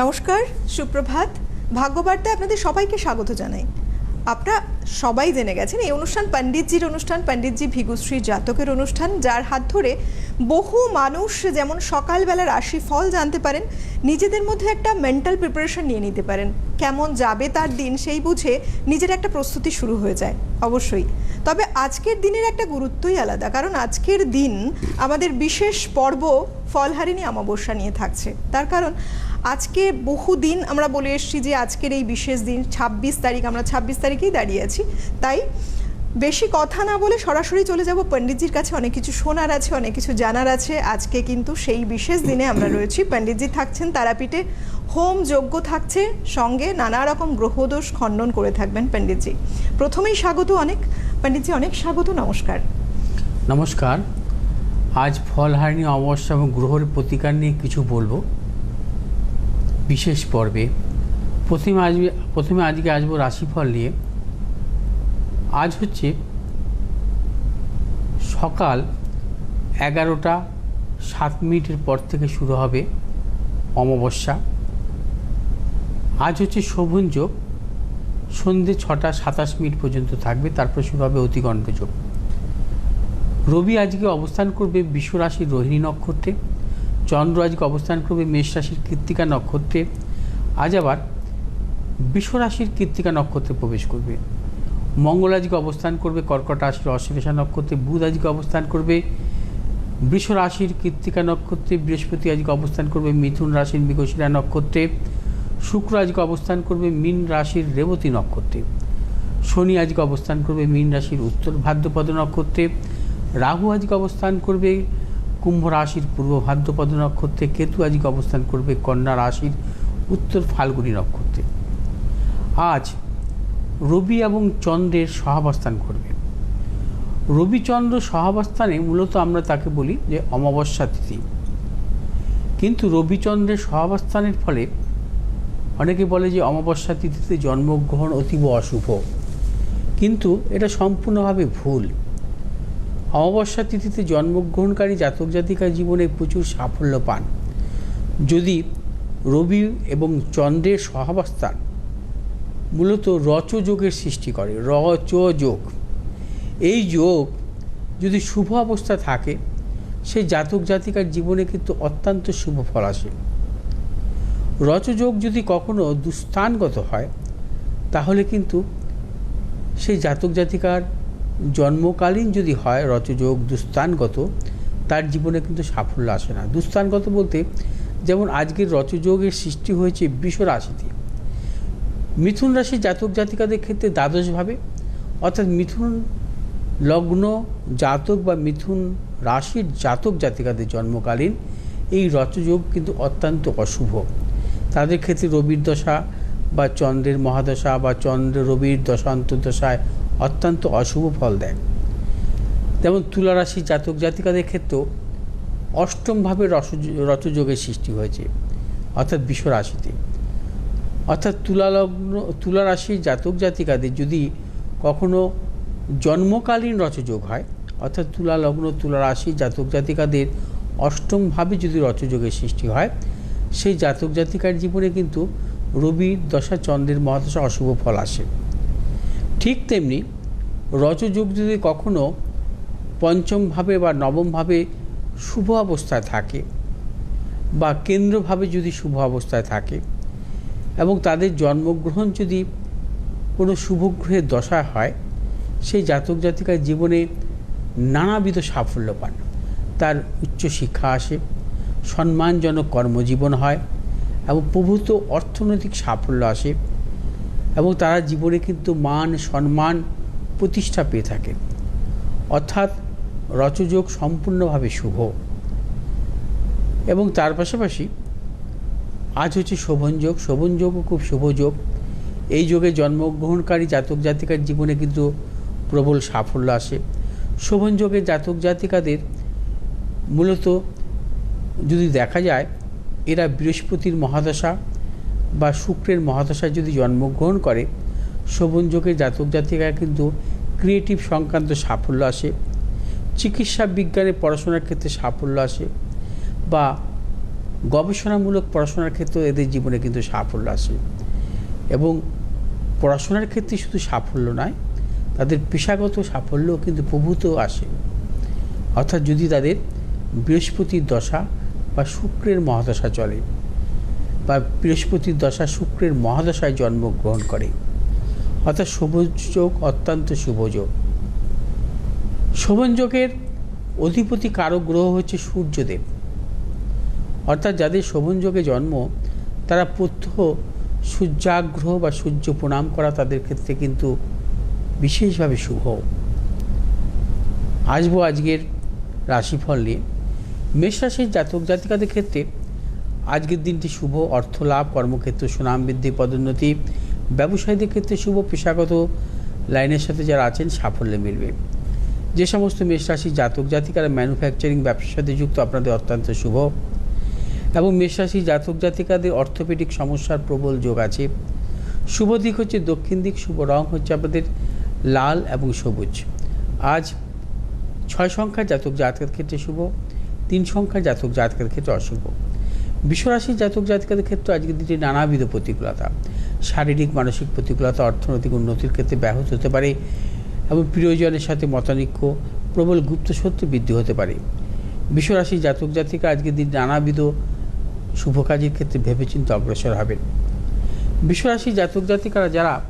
নমস্কার, সুপ্রভাত। ভাগ্যবার্তায় আপনাদের সবাইকে স্বাগত জানাই। আপনারা সবাই জেনে গেছেন, এই অনুষ্ঠান পণ্ডিতজির অনুষ্ঠান, পণ্ডিতজি ভিগুশ্রী জাতকের অনুষ্ঠান, যার হাত ধরে বহু মানুষ যেমন সকালবেলা রাশি ফল জানতে পারেন, নিজেদের মধ্যে একটা মেন্টাল প্রিপারেশন নিয়ে নিতে পারেন। কেমন যাবে তার দিন সেই বুঝে নিজের একটা প্রস্তুতি শুরু হয়ে যায়, অবশ্যই। তবে আজকের দিনের একটা গুরুত্বই আলাদা, কারণ আজকের দিন আমাদের বিশেষ পর্ব ফলহারিণী অমাবস্যা নিয়ে থাকছে। তার কারণ আজকে বহু দিন আমরা বলে এসেছি যে আজকের এই বিশেষ দিন, ছাব্বিশ তারিখ, আমরা ছাব্বিশ তারিখেই দাঁড়িয়ে আছি। তাই বেশি কথা না বলে সরাসরি চলে যাব। পণ্ডিতজির কাছে অনেক কিছু শোনার আছে, অনেক কিছু জানার আছে। আজকে কিন্তু সেই বিশেষ দিনে আমরা রয়েছি। পণ্ডিতজি থাকছেন তারাপীঠে, হোম যজ্ঞ থাকছে, সঙ্গে নানা রকম গ্রহদোষ খণ্ডন করে থাকবেন পণ্ডিতজি। প্রথমেই স্বাগত অনেক, পণ্ডিতজি অনেক স্বাগত, নমস্কার। নমস্কার। আজ ফলহারিণী অমাবস্যা এবং গ্রহের প্রতিকার নিয়ে কিছু বলব। বিশেষ পর্বে প্রথমে আসবে প্রথমে আজকে আসব রাশিফল নিয়ে। আজ হচ্ছে সকাল এগারোটা সাত মিনিটের পর থেকে শুরু হবে অমাবস্যা। আজ হচ্ছে শোভন যোগ। সন্ধ্যে ছটা সাতাশ মিনিট পর্যন্ত থাকবে, তারপর শুরু হবে অতিগণ্ড যোগ। রবি আজকে অবস্থান করবে বিশ্ব রাশির রোহিণী নক্ষত্রে। চন্দ্র আজকে অবস্থান করবে মেষ রাশির কৃত্তিকা নক্ষত্রে। আজ আবার বিশ্ব রাশির কৃত্তিকা নক্ষত্রে প্রবেশ করবে। মঙ্গল আজকে অবস্থান করবে, কর্কট রাশির অশ্লেষা নক্ষত্রে, বুধ আজকে অবস্থান করবে, বৃষ রাশির কৃত্তিকা নক্ষত্রে, বৃহস্পতি আজকে অবস্থান করবে, মিথুন রাশির মৃগশিরা নক্ষত্রে, শুক্র আজকে অবস্থান করবে, মীন রাশির রেবতী নক্ষত্রে। শনি আজকে অবস্থান করবে, মীন রাশির উত্তর ভাদ্রপদ নক্ষত্রে। রাহু আজকে অবস্থান করবে কুম্ভ রাশির পূর্ব ভাদ্রপদ নক্ষত্রে কেতু আজকে অবস্থান করবে, কন্যা রাশির উত্তর ফাল্গুনি নক্ষত্রে। আজ রবি এবং চন্দ্রের সহাবস্থান করবে। রবিচন্দ্র সহাবস্থানে মূলত আমরা তাকে বলি যে অমাবস্যা তিথি। কিন্তু রবিচন্দ্রের সহাবস্থানের ফলে অনেকে বলে যে অমাবস্যা তিথিতে জন্মগ্রহণ অতীব অশুভ। কিন্তু এটা সম্পূর্ণভাবে ভুল। অমাবস্যা তিথিতে জন্মগ্রহণকারী জাতক জাতিকার জীবনে প্রচুর সাফল্য পান। যদি রবি এবং চন্দ্রের সহাবস্থান মূলত রচযোগের সৃষ্টি করে, রচযোগ। এই যোগ যদি শুভ অবস্থা থাকে, সে জাতক জাতিকার জীবনে কিন্তু অত্যন্ত শুভ ফল আসে। রচযোগ যদি কখনো দুস্থানগত হয়, তাহলে কিন্তু সেই জাতক জাতিকার জন্মকালীন যদি হয় রচযোগ দুস্থানগত তার জীবনে কিন্তু সাফল্য আসে না। দুস্থানগত বলতে যেমন আজকের রচযোগের সৃষ্টি হয়েছে বিষ রাশিতে। মিথুন রাশির জাতক জাতিকাদের ক্ষেত্রে দ্বাদশভাবে অর্থাৎ মিথুন লগ্ন জাতক বা মিথুন রাশির জাতক জাতিকাদের জন্মকালীন এই রচযোগ কিন্তু অত্যন্ত অশুভ। তাদের ক্ষেত্রে রবির দশা বা চন্দ্রের মহাদশা বা চন্দ্র রবির দশান্তর্দশায় অত্যন্ত অশুভ ফল দেয়। যেমন তুলা রাশির জাতক জাতিকাদের ক্ষেত্রেও অষ্টমভাবে রস রচযোগের সৃষ্টি হয়েছে, অর্থাৎ বিশ্ব রাশিতে অর্থাৎ তুলালগ্ন তুলা রাশির জাতক জাতিকাদের যদি কখনো জন্মকালীন রচযোগ হয়, অর্থাৎ তুলা লগ্ন তুলা রাশির জাতক জাতিকাদের অষ্টমভাবে যদি রচযোগের সৃষ্টি হয়, সেই জাতক জাতিকার জীবনে কিন্তু রবির দশা, চন্দ্রের মহাদশা অশুভ ফল আসে। ঠিক তেমনি রচযোগ যদি কখনো পঞ্চমভাবে বা নবমভাবে শুভ অবস্থায় থাকে বা কেন্দ্রভাবে যদি শুভ অবস্থায় থাকে এবং তাদের জন্মগ্রহণ যদি কোনো শুভগ্রহের দশা হয়, সেই জাতক জাতিকার জীবনে নানাবিধ সাফল্য পান। তার উচ্চ শিক্ষা আসে, সম্মানজনক কর্মজীবন হয় এবং প্রভূত অর্থনৈতিক সাফল্য আসে। এবং তারা জীবনে কিন্তু মান, সম্মান, প্রতিষ্ঠা পেয়ে থাকে অর্থাৎ রচযোগ সম্পূর্ণভাবে শুভ। এবং তার পাশাপাশি আজ হচ্ছে শোভনযোগ শোভনযোগও খুব শুভ যোগ। এই যোগে জন্মগ্রহণকারী জাতক জাতিকার জীবনে কিন্তু প্রবল সাফল্য আসে। শোভনযোগে জাতক জাতিকাদের মূলত যদি দেখা যায়, এরা বৃহস্পতির মহাদশা বা শুক্রের মহাদশায় যদি জন্মগ্রহণ করে, শোভন যোগের জাতক জাতিকা কিন্তু ক্রিয়েটিভ সংক্রান্ত সাফল্য আসে, চিকিৎসা বিজ্ঞানে পড়াশোনার ক্ষেত্রে সাফল্য আসে, বা গবেষণামূলক পড়াশোনার ক্ষেত্রে এদের জীবনে কিন্তু সাফল্য আসে। এবং পড়াশোনার ক্ষেত্রে শুধু সাফল্য নয়, তাদের পেশাগত সাফল্যও কিন্তু প্রভূত আসে। অর্থাৎ যদি তাদের বৃহস্পতির দশা বা শুক্রের মহাদশা চলে বা বৃহস্পতির দশা শুক্রের মহাদশায় জন্মগ্রহণ করে। অর্থাৎ শুভযোগ অত্যন্ত শুভযোগ শোভনযোগের অধিপতি কারক গ্রহ হচ্ছে সূর্যদেব। অর্থাৎ যাদের শোভনযোগে জন্ম, তারা প্রত্যহ সূর্যাগ্রহ বা সূর্য প্রণাম করা তাদের ক্ষেত্রে কিন্তু বিশেষভাবে শুভ। আসব আজকের রাশিফল নিয়ে। মেষ রাশির জাতক জাতিকাদের ক্ষেত্রে আজকের দিনটি শুভ অর্থ লাভ, কর্মক্ষেত্র সুনাম বৃদ্ধি, পদোন্নতি। ব্যবসায়ীদের ক্ষেত্রে শুভ, পেশাগত লাইনের সাথে যারা আছেন, সাফল্য মিলবে। যে সমস্ত মেষ রাশির জাতক জাতিকারা ম্যানুফ্যাকচারিং ব্যবসার সাথে যুক্ত, আপনাদের অত্যন্ত শুভ। এবং মেষ রাশির জাতক, জাতিকাদের অর্থোপেডিক সমস্যার প্রবল যোগ আছে। শুভ দিক হচ্ছে দক্ষিণ দিক, শুভ রং হচ্ছে আপনাদের লাল এবং সবুজ। আজ ছয় সংখ্যার জাতক, জাতকের ক্ষেত্রে শুভ, তিন সংখ্যার জাতক, জাতকের ক্ষেত্রে অশুভ। বিশ্বরাশির জাতক জাতিকাদের ক্ষেত্রে আজকের দিনটি নানাবিধ প্রতিকূলতা। শারীরিক, মানসিক প্রতিকূলতা, অর্থনৈতিক উন্নতির ক্ষেত্রে ব্যাহত হতে পারে এবং প্রিয়জনের সাথে মতানৈক্য, প্রবল গুপ্ত সত্য বৃদ্ধি হতে পারে। বিশ্বরাশি জাতক জাতিকা আজকের দিন নানাবিধ শুভ কাজের ক্ষেত্রে ভেবেচিন্তে অগ্রসর হবেন। বিশ্বরাশি জাতক জাতিকারা যারা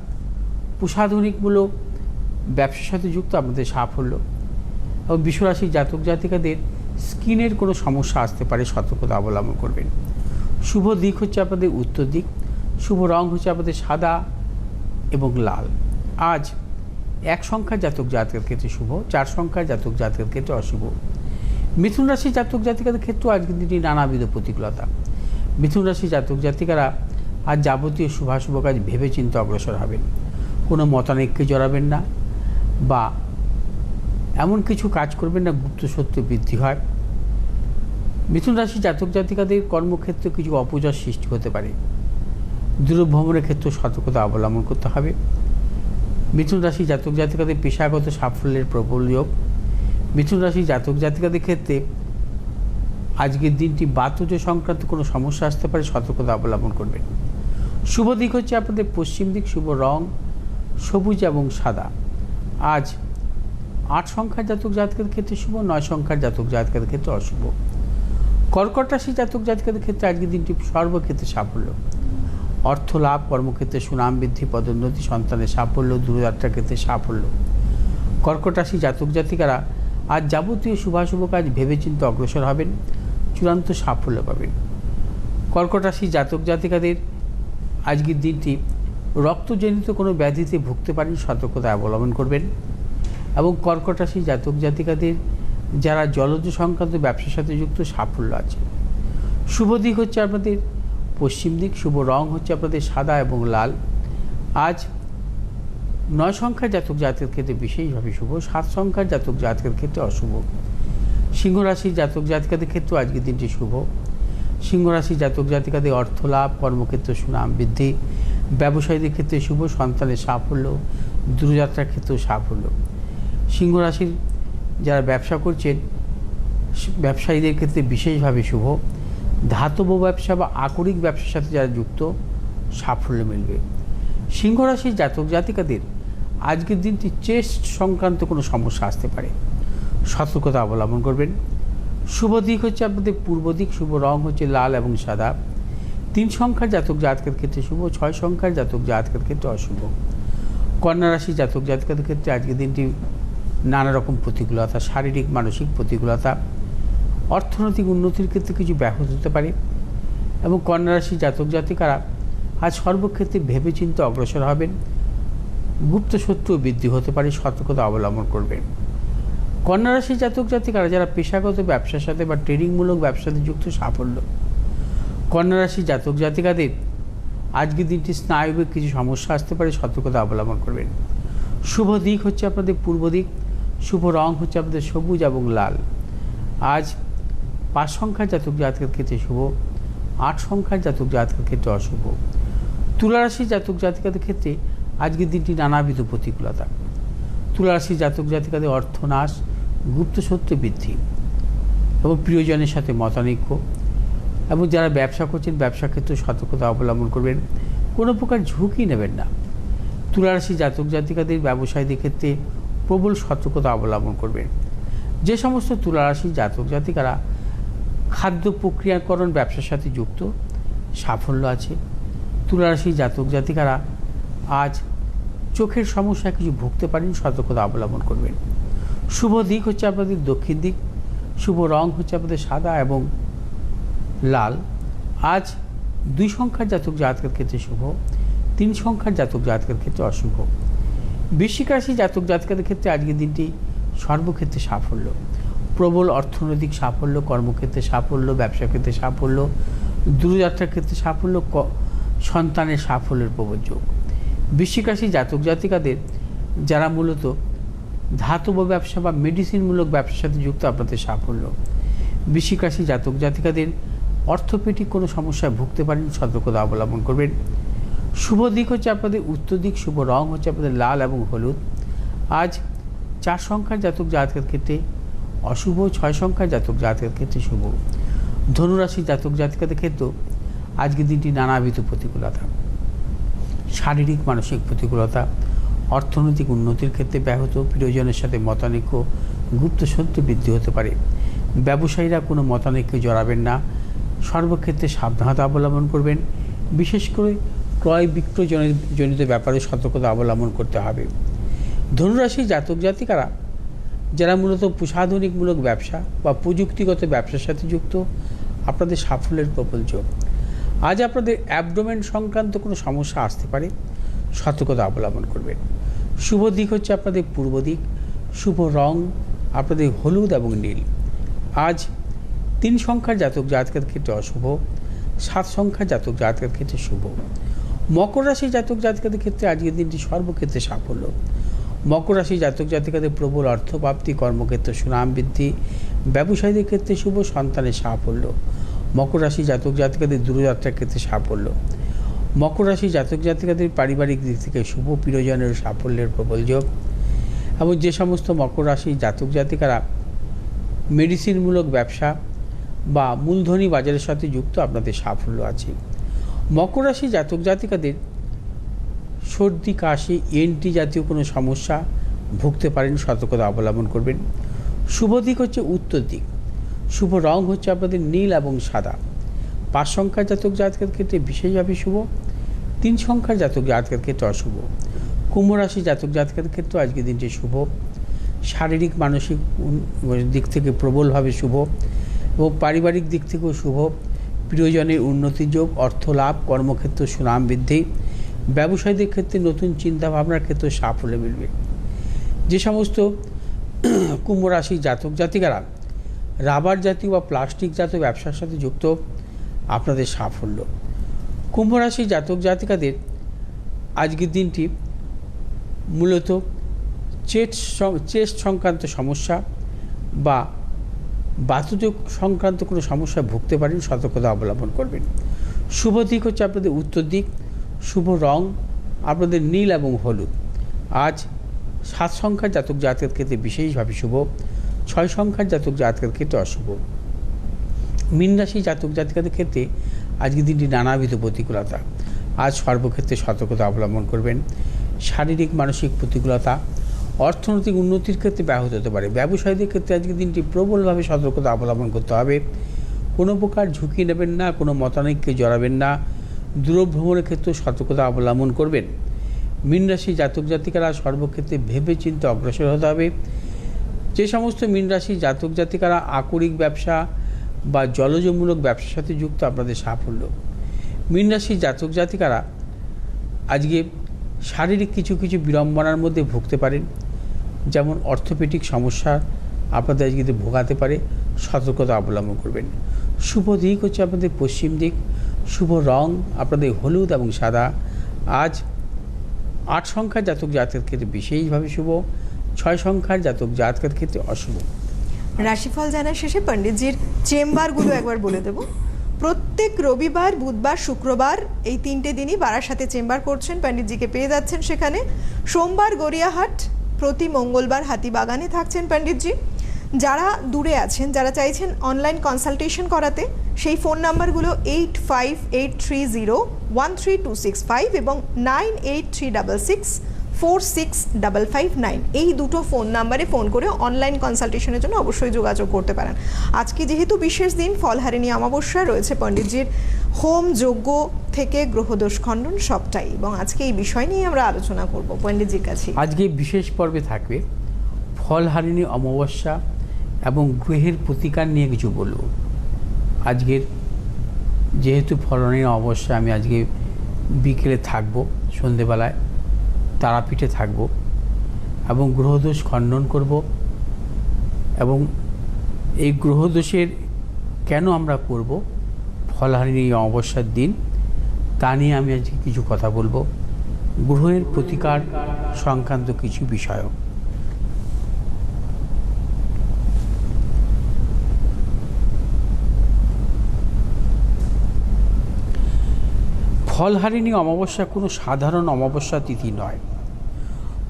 প্রসাধনিকমূলক ব্যবসার সাথে যুক্ত আপনাদের সাফল্য। এবং বিশ্বরাশি জাতক জাতিকাদের স্কিনের কোনো সমস্যা আসতে পারে, সতর্কতা অবলম্বন করবেন। শুভ দিক হচ্ছে আপনাদের উত্তর দিক, শুভ রং হচ্ছে আপনাদের সাদা এবং লাল। আজ এক সংখ্যার জাতক জাতকের ক্ষেত্রে শুভ, চার সংখ্যার জাতক জাতকের ক্ষেত্রে অশুভ। মিথুন রাশির জাতক জাতিকাদের ক্ষেত্রেও আজকের দিনটি নানাবিধ প্রতিকূলতা। মিথুন রাশির জাতক জাতিকারা আজ যাবতীয় শুভাশুভ কাজ ভেবে চিন্তে অগ্রসর হবেন। কোনো মতানৈক্যে জড়াবেন না বা এমন কিছু কাজ করবেন না গুপ্ত সত্য বৃদ্ধি হয়। মিথুন রাশি জাতক জাতিকাদের কর্মক্ষেত্রে কিছু অপজয় সৃষ্টি হতে পারে। দূরভ্রমণের ক্ষেত্রে সতর্কতা অবলম্বন করতে হবে। মিথুন রাশি জাতক জাতিকাদের পেশাগত সাফল্যের প্রবল যোগ। মিথুন রাশি জাতক জাতিকাদের ক্ষেত্রে আজকের দিনটি বাতজ সংক্রান্ত কোনো সমস্যা আসতে পারে, সতর্কতা অবলম্বন করবেন শুভ দিক হচ্ছে আপনাদের পশ্চিম দিক, শুভ রং, সবুজ এবং সাদা। আজ আট সংখ্যার জাতক জাতকের ক্ষেত্রে শুভ, নয় সংখ্যার জাতক জাতকের ক্ষেত্রে অশুভ। কর্কট রাশি জাতক জাতকের ক্ষেত্রে আজকের দিনটি সর্বক্ষেত্রে সাফল্য। অর্থ লাভ, কর্মক্ষেত্রে সুনাম বৃদ্ধি, পদোন্নতি, সন্তানের সাফল্য, দূরযাত্রার ক্ষেত্রে সাফল্য। কর্কট রাশি জাতক জাতিকারা আজ যাবতীয় শুভাশুভ কাজ ভেবেচিন্তে অগ্রসর হবেন, চূড়ান্ত সাফল্য পাবেন। কর্কট রাশি জাতক জাতিকাদের আজকের দিনটি রক্তজনিত কোনো ব্যাধিতে ভুগতে পারেন, সতর্কতা অবলম্বন করবেন এবং কর্কট রাশি জাতক জাতিকাদের যারা জলজ সংক্রান্ত ব্যবসার সাথে যুক্ত, সাফল্য আছে। শুভ দিক হচ্ছে আপনাদের পশ্চিম দিক, শুভ রং হচ্ছে আপনাদের সাদা এবং লাল। আজ নয় সংখ্যার জাতক জাতকের ক্ষেত্রে বিশেষভাবে শুভ, সাত সংখ্যার জাতক জাতকের ক্ষেত্রে অশুভ। সিংহ রাশির জাতক জাতিকাদের ক্ষেত্রেও আজকের দিনটি শুভ। সিংহ রাশির জাতক জাতিকাদের অর্থ লাভ, কর্মক্ষেত্রে সুনাম বৃদ্ধি, ব্যবসায়ীদের ক্ষেত্রে শুভ, সন্তানের সাফল্য, দূরযাত্রার ক্ষেত্রেও সাফল্য। সিংহ রাশির যারা ব্যবসা করছেন, ব্যবসায়ীদের ক্ষেত্রে বিশেষভাবে শুভ। ধাতব ব্যবসা বা আকরিক ব্যবসার সাথে যারা যুক্ত, সাফল্য মিলবে। সিংহরাশির জাতক জাতিকাদের আজকের দিনটি চেস্ট সংক্রান্ত কোনো সমস্যা আসতে পারে। সতর্কতা অবলম্বন করবেন। শুভ দিক হচ্ছে আপনাদের পূর্ব দিক, শুভ রং হচ্ছে লাল এবং সাদা। তিন সংখ্যার জাতক জাতকের ক্ষেত্রে শুভ, ছয় সংখ্যার জাতক জাতকের ক্ষেত্রে অশুভ। কন্যা রাশি জাতক জাতকের ক্ষেত্রে আজকের দিনটি নানা রকম প্রতিকূলতা, শারীরিক, মানসিক প্রতিকূলতা, অর্থনৈতিক উন্নতির ক্ষেত্রে কিছু ব্যাহত হতে পারে এবং কন্যারাশি জাতক জাতিকারা আজ সর্বক্ষেত্রে ভেবেচিন্তে অগ্রসর হবেন। গুপ্ত শত্রু বৃদ্ধি হতে পারে, সতর্কতা অবলম্বন করবেন। কন্যারাশি জাতক জাতিকারা যারা পেশাগত ব্যবসার সাথে বা ট্রেডিংমূলক ব্যবসাতে যুক্ত সাফল্য। কন্যারাশি জাতক জাতিকাদের আজকের দিনটি স্নায়বিক কিছু সমস্যা আসতে পারে, সতর্কতা অবলম্বন করবেন। শুভ দিক হচ্ছে আপনাদের পূর্ব দিক। শুভ রং হচ্ছে আপনাদের সবুজ এবং লাল। আজ পাঁচ সংখ্যার জাতক জাতকের ক্ষেত্রে শুভ, আট সংখ্যার জাতক জাতকের ক্ষেত্রে অশুভ। তুলারাশি জাতক জাতিকাদের ক্ষেত্রে আজকের দিনটি নানাবিধ প্রতিকূলতা। তুলারাশি জাতক জাতিকাদের অর্থনাশ, গুপ্ত সত্য বৃদ্ধি এবং প্রিয়জনের সাথে মতানৈক্য এবং যারা ব্যবসা করছেন, ব্যবসা ক্ষেত্রে সতর্কতা অবলম্বন করবেন, কোনো প্রকার ঝুঁকি নেবেন না। তুলারাশি জাতক জাতিকাদের ব্যবসায়ীদের ক্ষেত্রে প্রবল সতর্কতা অবলম্বন করবেন যে সমস্ত তুলারাশি জাতক জাতিকারা খাদ্য প্রক্রিয়াকরণ ব্যবসার সাথে যুক্ত, সাফল্য আছে। তুলারাশি জাতক জাতিকারা আজ চোখের সমস্যা কিছু ভুগতে পারেন, সতর্কতা অবলম্বন করবেন। শুভ দিক হচ্ছে আপনাদের দক্ষিণ দিক, শুভ রং হচ্ছে আপনাদের সাদা এবং লাল। আজ দুই সংখ্যার জাতক জাতকের ক্ষেত্রে শুভ, তিন সংখ্যার জাতক জাতকের ক্ষেত্রে অশুভ। বৃশ্চিক রাশি জাতক জাতকের ক্ষেত্রে আজকের দিনটি সর্বক্ষেত্রে সাফল্য। প্রবল অর্থনৈতিক সাফল্য, কর্মক্ষেত্রে সাফল্য ব্যবসা ক্ষেত্রে সাফল্য, দূরযাত্রার ক্ষেত্রে সাফল্য সন্তানের সাফল্যের প্রবল যোগ। বৃশ্চিক রাশি জাতক জাতিকাদের যারা মূলত ধাতব ব্যবসা বা মেডিসিনমূলক ব্যবসার সাথে যুক্ত, আপনাদের সাফল্য। বৃশ্চিক রাশি জাতক জাতিকাদের অর্থোপেডিক কোনো সমস্যায় ভুগতে পারেন, সতর্কতা অবলম্বন করবেন। শুভ দিক হচ্ছে আপনাদের, উত্তর দিক শুভ রং হচ্ছে আপনাদের লাল এবং হলুদ। আজ চার সংখ্যার জাতক জাতকের ক্ষেত্রে অশুভ, ছয় সংখ্যার জাতক জাতকের ক্ষেত্রে শুভ। ধনুরাশি জাতক জাতিকাদের ক্ষেত্রেও আজকের দিনটি নানাবিধ প্রতিকূলতা। শারীরিক, মানসিক প্রতিকূলতা, অর্থনৈতিক উন্নতির ক্ষেত্রে ব্যাহত, প্রিয়জনের সাথে মতানৈক্য, গুপ্ত সত্য বৃদ্ধি হতে পারে। ব্যবসায়ীরা কোনো মতানৈক্যে জড়াবেন না। সর্বক্ষেত্রে সাবধানতা অবলম্বন করবেন। বিশেষ করে ক্রয় বিক্রয় জনিত ব্যাপারে সতর্কতা অবলম্বন করতে হবে। ধনুরাশি জাতক জাতিকারা, যারা মূলত প্রসাধনিকমূলক ব্যবসা বা প্রযুক্তিগত ব্যবসার সাথে যুক্ত, আপনাদের সাফল্যের প্রবল যোগ আজ আপনাদের অ্যাবডোমেন সংক্রান্ত কোনো সমস্যা আসতে পারে, সতর্কতা অবলম্বন করবেন। শুভ দিক হচ্ছে আপনাদের পূর্ব দিক। শুভ রং আপনাদের হলুদ এবং নীল। আজ তিন সংখ্যার জাতক জাতকের ক্ষেত্রে অশুভ, সাত সংখ্যার জাতক জাতকের ক্ষেত্রে শুভ। মকর রাশি জাতক জাতকের ক্ষেত্রে আজকের দিনটি সর্বক্ষেত্রে সাফল্য। মকর রাশি জাতক জাতিকাদের প্রবল অর্থপ্রাপ্তি, কর্মক্ষেত্রে সুনাম বৃদ্ধি, ব্যবসায়ীদের ক্ষেত্রে শুভ সন্তানের সাফল্য। মকর রাশি জাতক জাতিকাদের দূরযাত্রার ক্ষেত্রে সাফল্য। মকর রাশি জাতক জাতিকাদের পারিবারিক দিক থেকে শুভ প্রিয়জনের সাফল্যের প্রবল যোগ। এবং যে সমস্ত মকর রাশি জাতক জাতিকারা মেডিসিনমূলক ব্যবসা বা মূলধনী বাজারের সাথে যুক্ত, আপনাদের সাফল্য আছে। মকর রাশি জাতক জাতিকাদের সর্দি, কাশি, এনটি জাতীয় কোনো সমস্যা ভুগতে পারেন, সতর্কতা অবলম্বন করবেন। শুভ দিক হচ্ছে উত্তর দিক। শুভ রং হচ্ছে আপনাদের নীল এবং সাদা। পাঁচ সংখ্যার জাতক জাতকের ক্ষেত্রে বিশেষভাবে শুভ, তিন সংখ্যার জাতক জাতকের ক্ষেত্রে অশুভ। কুম্ভ রাশি জাতক জাতকের ক্ষেত্রে আজকে দিনটি শুভ। শারীরিক, মানসিক দিক থেকে প্রবলভাবে শুভ এবং পারিবারিক দিক থেকেও শুভ। প্রিয়জনের উন্নতি যোগ, অর্থ লাভ, কর্মক্ষেত্র সুনাম বৃদ্ধি, ব্যবসায়ীদের ক্ষেত্রে নতুন চিন্তাভাবনার ক্ষেত্রে সাফল্য মিলবে। যে সমস্ত কুম্ভ রাশি জাতক জাতিকারা রাবার জাতীয় বা প্লাস্টিক জাতীয় ব্যবসার সাথে যুক্ত, আপনাদের সাফল্য। কুম্ভ রাশি জাতক জাতিকাদের আজকের দিনটি মূলত চেস্ট চেস্ট সংক্রান্ত সমস্যা বা বাতুযোগ সংক্রান্ত কোনো সমস্যায় ভুগতে পারেন, সতর্কতা অবলম্বন করবেন। শুভ দিক হচ্ছে আপনাদের উত্তর দিক, শুভ রং, আপনাদের নীল এবং হলুদ। আজ সাত সংখ্যার জাতক জাতকের ক্ষেত্রে বিশেষভাবে শুভ, ছয় সংখ্যার জাতক জাতকের ক্ষেত্রে অশুভ। মীন রাশি জাতক জাতিকাদের ক্ষেত্রে আজকের দিনটি নানাবিধ প্রতিকূলতা। আজ সর্বক্ষেত্রে সতর্কতা অবলম্বন করবেন। শারীরিক, মানসিক প্রতিকূলতা অর্থনৈতিক উন্নতির ক্ষেত্রে ব্যাহত হতে পারে। ব্যবসায়ীদের ক্ষেত্রে আজকের দিনটি প্রবলভাবে সতর্কতা অবলম্বন করতে হবে। কোনো প্রকার ঝুঁকি নেবেন না, কোনো মতানৈক্যে জড়াবেন না। দূরভ্রমণের ক্ষেত্রে সতর্কতা অবলম্বন করবেন। মীন রাশি জাতক জাতিকারা সর্বক্ষেত্রে ভেবে চিন্তে অগ্রসর হতে হবে। যে সমস্ত মীন রাশি জাতক জাতিকারা আকরিক ব্যবসা বা জলজমূলক ব্যবসার সাথে যুক্ত আপনাদের সাফল্য। মীন রাশি জাতক জাতিকারা আজকে শারীরিক কিছু কিছু বিড়ম্বনার মধ্যে ভুগতে পারেন। যেমন অর্থোপেডিক সমস্যা আপনাদের আজকে ভোগাতে পারে, সতর্কতা অবলম্বন করবেন। শুভ দিক হচ্ছে আপনাদের পশ্চিম দিক। শুভ রং আপনাদের হলুদ এবং সাদা। আজ আট সংখ্যার জাতক জাতকের ক্ষেত্রে বিশেষভাবে শুভ, ছয় সংখ্যার জাতক জাতকের ক্ষেত্রে অশুভ। রাশিফল জানার শেষে পণ্ডিতজির চেম্বারগুলো একবার বলে দেব। প্রত্যেক রবিবার, বুধবার, শুক্রবার এই তিনটে দিনই বারাসাতে চেম্বার করছেন, পণ্ডিতজিকে পেয়ে যাচ্ছেন সেখানে। সোমবার গড়িয়াহাট প্রতি মঙ্গলবার হাতিবাগানে থাকছেন পণ্ডিতজি। যারা দূরে আছেন, যারা চাইছেন অনলাইন কনসালটেশন করাতে, সেই ফোন নাম্বারগুলো eight five eight three zero one three two six five এবং nine eight three double six four six double five nine. এই দুটো ফোন নাম্বারে ফোন করে অনলাইন কনসালটেশনের জন্য অবশ্যই যোগাযোগ করতে পারেন। আজকে যেহেতু বিশেষ দিন, ফলহারিণী অমাবস্যা, রয়েছে পণ্ডিতজির হোম যজ্ঞ থেকে গ্রহদোষ খণ্ডন সবটাই। এবং আজকে এই বিষয় নিয়ে আমরা আলোচনা করব পণ্ডিতজির কাছে। আজকে বিশেষ পর্বে থাকবে ফলহারিণী অমাবস্যা এবং গ্রহের প্রতিকার নিয়ে কিছু বলব। আজকের যেহেতু ফলহারিণী অমাবস্যা, আমি আজকে বিকেলে থাকব সন্ধেবেলায়। তারাপীঠে থাকব এবং গ্রহদোষ খণ্ডন করব এবং এই গ্রহদোষের কেন আমরা করব? ফলহানি অমাবস্যার দিন, তা নিয়ে আমি আজকে কিছু কথা বলব। গ্রহের প্রতিকার সংক্রান্ত কিছু বিষয়ও। ফলহারিণী অমাবস্যা কোনো সাধারণ অমাবস্যা তিথি নয়।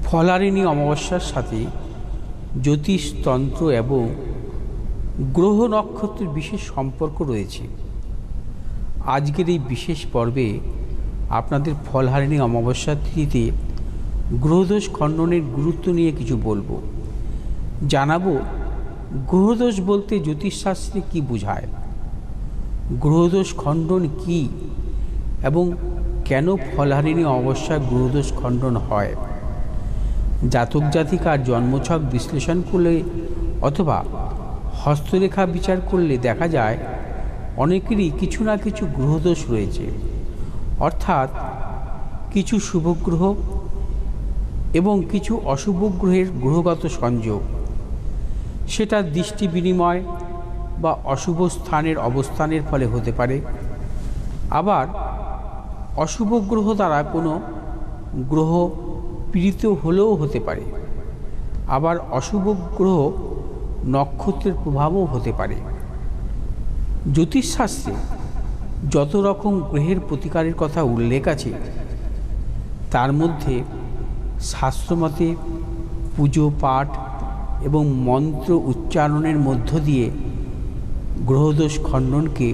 ফলহারিণী অমাবস্যার সাথে জ্যোতিষতন্ত্র এবং গ্রহ নক্ষত্রের বিশেষ সম্পর্ক রয়েছে। আজকের এই বিশেষ পর্বে আপনাদের ফলহারিণী অমাবস্যা তিথিতে গ্রহদোষ খণ্ডনের গুরুত্ব নিয়ে কিছু বলব। জানাব, গ্রহদোষ বলতে জ্যোতিষশাস্ত্রে কি বোঝায়? গ্রহদোষ খণ্ডন কি? এবং কেন ফলহারিণী অমাবস্যায় গ্রহদোষ খণ্ডন হয়? জাতক জাতিকার জন্মছক বিশ্লেষণ করলে অথবা হস্তরেখা বিচার করলে দেখা যায় অনেকেরই কিছু না কিছু গ্রহদোষ রয়েছে। অর্থাৎ কিছু শুভগ্রহ এবং কিছু অশুভ গ্রহের গ্রহগত সংযোগ। সেটা দৃষ্টি বিনিময় বা অশুভ স্থানের অবস্থানের ফলে হতে পারে। আবার অশুভ গ্রহ দ্বারা কোনো গ্রহ পীড়িত হলেও হতে পারে। আবার অশুভ গ্রহ নক্ষত্রের প্রভাবও হতে পারে। জ্যোতিষশাস্ত্রে যত রকম গ্রহের প্রতিকারের কথা উল্লেখ আছে, তার মধ্যে শাস্ত্রমতে পুজো, পাঠ এবং মন্ত্র উচ্চারণের মধ্য দিয়ে গ্রহদোষ খণ্ডনকে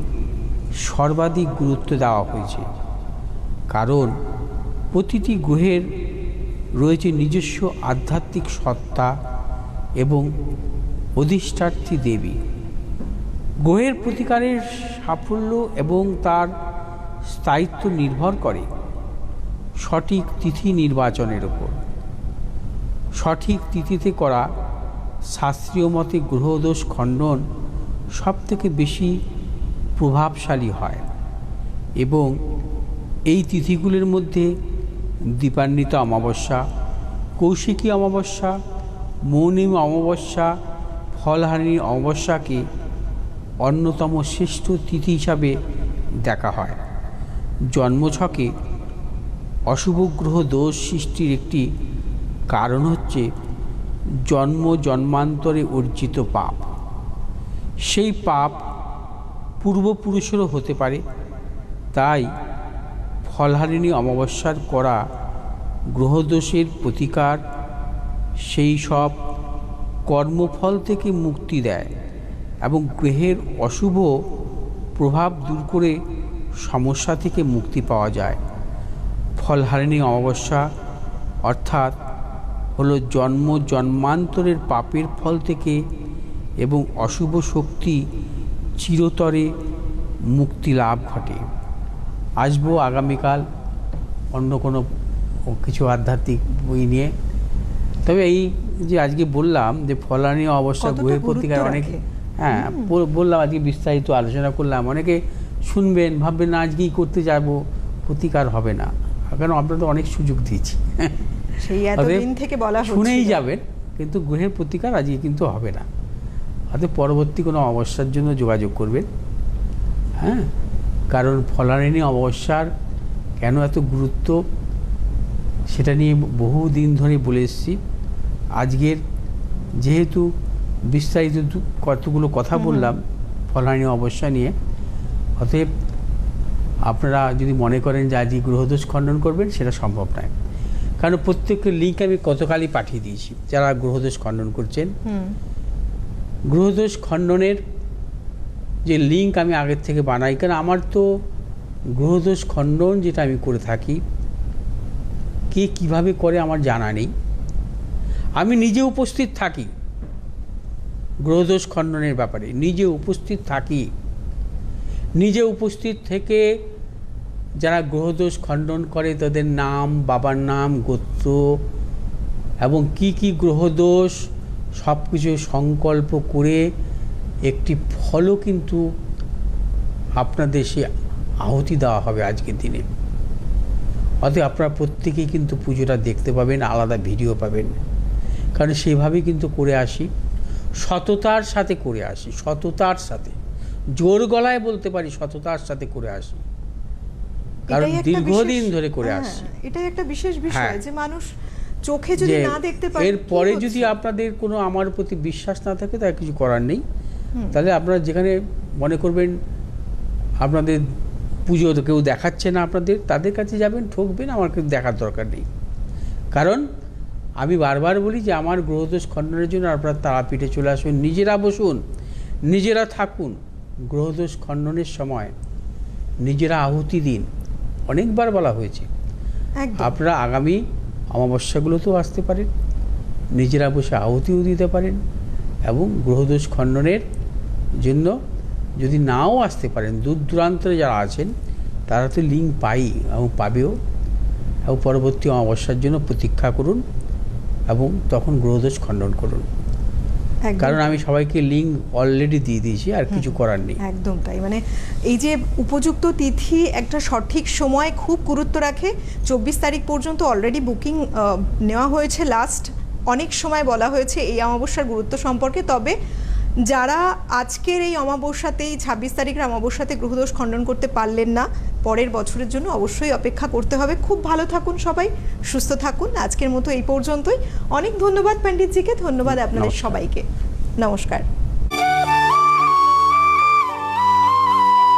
সর্বাধিক গুরুত্ব দেওয়া হয়েছে। কারণ প্রতিটি গ্রহের রয়েছে নিজস্ব আধ্যাত্মিক সত্তা এবং অধিষ্ঠার্থী দেবী। গ্রহের প্রতিকারের সাফল্য এবং তার স্থায়িত্ব নির্ভর করে সঠিক তিথি নির্বাচনের ওপর। সঠিক তিথিতে করা শাস্ত্রীয় মতে গ্রহদোষ খণ্ডন সবথেকে বেশি প্রভাবশালী হয় এবং এই তিথিগুলির মধ্যে দীপান্বিত অমাবস্যা, কৌশিকী অমাবস্যা, মৌনিম অমাবস্যা, ফলহারিণী অমাবস্যাকে অন্যতম শ্রেষ্ঠ তিথি হিসাবে দেখা হয়। জন্মছকে অশুভ গ্রহ দোষ সৃষ্টির একটি কারণ হচ্ছে জন্ম জন্মান্তরে অর্জিত পাপ। সেই পাপ পূর্বপুরুষেরও হতে পারে, তাই ফলহারিণী অমাবস্যার করা গ্রহদোষের প্রতিকার সেই সব কর্মফল থেকে মুক্তি দেয় এবং গ্রহের অশুভ প্রভাব দূর করে সমস্যা থেকে মুক্তি পাওয়া যায়। ফলহারিণী অমাবস্যা অর্থাৎ হলো জন্ম জন্মান্তরের পাপের ফল থেকে এবং অশুভ শক্তি চিরতরে মুক্তি লাভ ঘটে। আসব আগামীকাল অন্য কোনো কিছু আধ্যাত্মিক বই নিয়ে। তবে এই যে আজকে বললাম যে ফলানি অবস্থা গুরুত্ব প্রতিকার অনেক। হ্যাঁ বললাম আজকে বিস্তারিত আলোচনা করলাম। অনেকে শুনবেন ভাববেন না আজকেই করতে যাব? প্রতিকার হবে না। কারণ আপনাদের অনেক সুযোগ দিয়েছি। সেই এতদিন থেকে বলা শুনেই যাবেন কিন্তু গ্রহের প্রতিকার আজকে কিন্তু হবে না। হয়তো পরবর্তী কোনো অমাবস্যার জন্য যোগাযোগ করবেন। হ্যাঁ? কারণ ফলারিণী অমাবস্যার কেন এত গুরুত্ব? সেটা নিয়ে বহু দিন ধরে বলে এসেছি। আজকের যেহেতু বিস্তারিত কতগুলো কথা বললাম ফলারিণী অমাবস্যা নিয়ে অতএব আপনারা যদি মনে করেন যে আজকে গ্রহদোষ খণ্ডন করবেন সেটা সম্ভব নয়। কারণ প্রত্যেকের লিঙ্ক আমি গতকালই পাঠিয়ে দিয়েছি যারা গ্রহদোষ খণ্ডন করছেন। গ্রহদোষ খণ্ডনের যে লিঙ্ক আমি আগের থেকে বানাই, কারণ আমার তো গ্রহদোষ খণ্ডন যেটা আমি করে থাকি, কে কীভাবে করে আমার জানা নেই। আমি নিজে উপস্থিত থাকি গ্রহদোষ খণ্ডনের ব্যাপারে, নিজে উপস্থিত থাকি। নিজে উপস্থিত থেকে যারা গ্রহদোষ খণ্ডন করে, তাদের নাম, বাবার নাম, গোত্র এবং কি কি গ্রহদোষ সব কিছু সংকল্প করে একটি ফলও কিন্তু আপনাদের সে আহুতি দেওয়া হবে আজকের দিনে। অতএব আপনারা প্রত্যেকেই কিন্তু পুজোটা দেখতে পাবেন আলাদা ভিডিও পাবেন। কারণ সেভাবেই কিন্তু করে আসি সততার সাথে করে আসি সততার সাথে। জোর গলায় বলতে পারি সততার সাথে করে আসি। কারণ দীর্ঘদিন ধরে করে হ্যাঁ, আসছি এটাই একটা বিশেষ বিষয় হ্যাঁ। যে মানুষ চোখে যদি না দেখতে পারে এরপরে যদি আপনাদের কোনো আমার প্রতি বিশ্বাস না থাকে তার কিছু করার নেই। তাহলে আপনারা যেখানে মনে করবেন আপনাদের পুজো তো কেউ দেখাচ্ছে না আপনাদের তাদের কাছে যাবেন ঠকবেন আমার কিন্তু দেখার দরকার নেই। কারণ আমি বারবার বলি যে আমার গ্রহদোষ খণ্ডনের জন্য আপনারা তারাপীঠে চলে আসুন নিজেরা বসুন নিজেরা থাকুন। গ্রহদোষ খণ্ডনের সময় নিজেরা আহুতি দিন অনেকবার বলা হয়েছে। আপনারা আগামী অমাবস্যাগুলোতেও আসতে পারেন নিজেরা বসে আহুতিও দিতে পারেন এবং গ্রহদোষ খণ্ডনের জন্য যদি নাও আসতে পারেন দূর দূরান্তরে যারা আছেন তারা তো লিঙ্ক পাই এবং পাবেও। এবং পরবর্তী অমাবস্যার জন্য প্রতীক্ষা করুন এবং তখন গ্রহদোষ খণ্ডন করুন। কারণ আমি সবাইকে লিঙ্ক অলরেডি দিয়ে দিয়েছি আর কিছু করার নেই। একদম তাই। মানে এই যে উপযুক্ত তিথি একটা সঠিক সময় খুব গুরুত্ব রাখে চব্বিশ তারিখ পর্যন্ত অলরেডি বুকিং নেওয়া হয়েছে লাস্ট অনেক সময় বলা হয়েছে এই অমাবস্যার গুরুত্ব সম্পর্কে তবে যারা আজকের এই অমাবস্যাতেই ছাব্বিশ তারিখের অমাবস্যাতে গ্রহদোষ খণ্ডন করতে পারলেন না পরের বছরের জন্য অবশ্যই অপেক্ষা করতে হবে। খুব ভালো থাকুন সবাই সুস্থ থাকুন। আজকের মতো এই পর্যন্তই। অনেক ধন্যবাদ পণ্ডিতজিকে ধন্যবাদ আপনাদের সবাইকে। নমস্কার।